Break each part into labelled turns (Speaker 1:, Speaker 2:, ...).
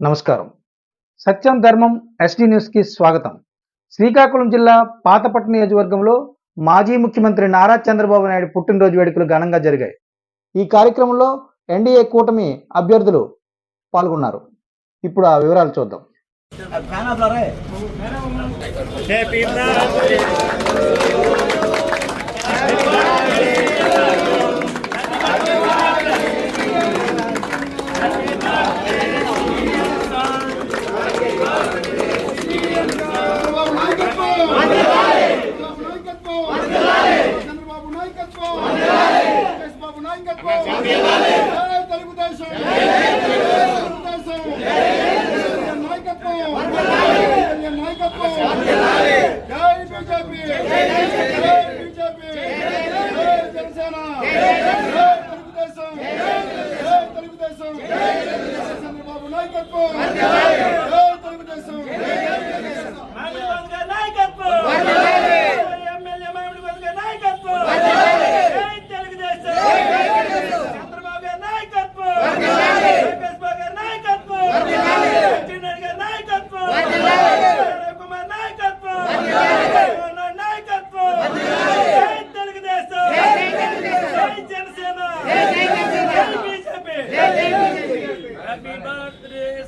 Speaker 1: నమస్కారం. సత్యం ధర్మం ఎస్డి న్యూస్కి స్వాగతం. శ్రీకాకుళం జిల్లా పాతపట్న నియోజకవర్గంలో మాజీ ముఖ్యమంత్రి నారా చంద్రబాబు నాయుడు పుట్టినరోజు వేడుకలు ఘనంగా జరిగాయి. ఈ కార్యక్రమంలో ఎన్డీఏ కూటమి అభ్యర్థులు పాల్గొన్నారు. ఇప్పుడు ఆ వివరాలు చూద్దాం.
Speaker 2: చంద్రబాబు తెలుగుదేశం తెలుగుదేశం చంద్రబాబు నాయకత్వం
Speaker 3: birthday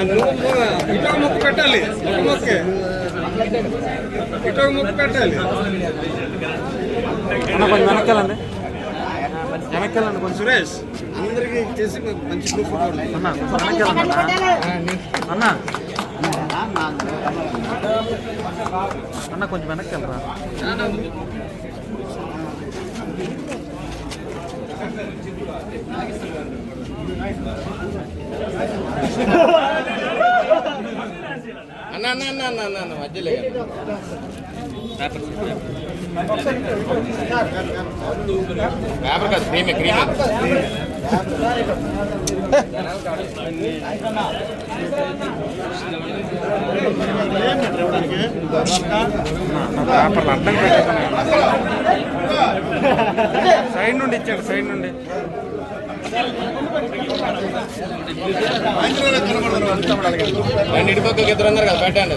Speaker 4: ఇటో ముక్కు పెట్టాలి. ముక్కే. ఇటో ముక్కు పెట్టాలి.
Speaker 1: అన్న కొంచెం వెనక్కెళ్ళండి. వెనక్కెళ్ళండి కొంచెం.
Speaker 4: సురేష్ అందరికి చేసి మంచి గ్రూప్
Speaker 1: అన్న అన్న. అన్న. కొంచెం వెనక్కెళ్ళరా?
Speaker 4: అన్న అన్న అన్న అన్న అన్న అన్న మధ్యలో పేపర్ కాదు క్రీమే క్రీమే
Speaker 1: పేపర్ అర్థం సైడ్ నుండి ఇచ్చాడు సైడ్ నుండి.
Speaker 4: రెండు పక్కకి ఇద్దరు ఉన్నారు కదా పెట్టండి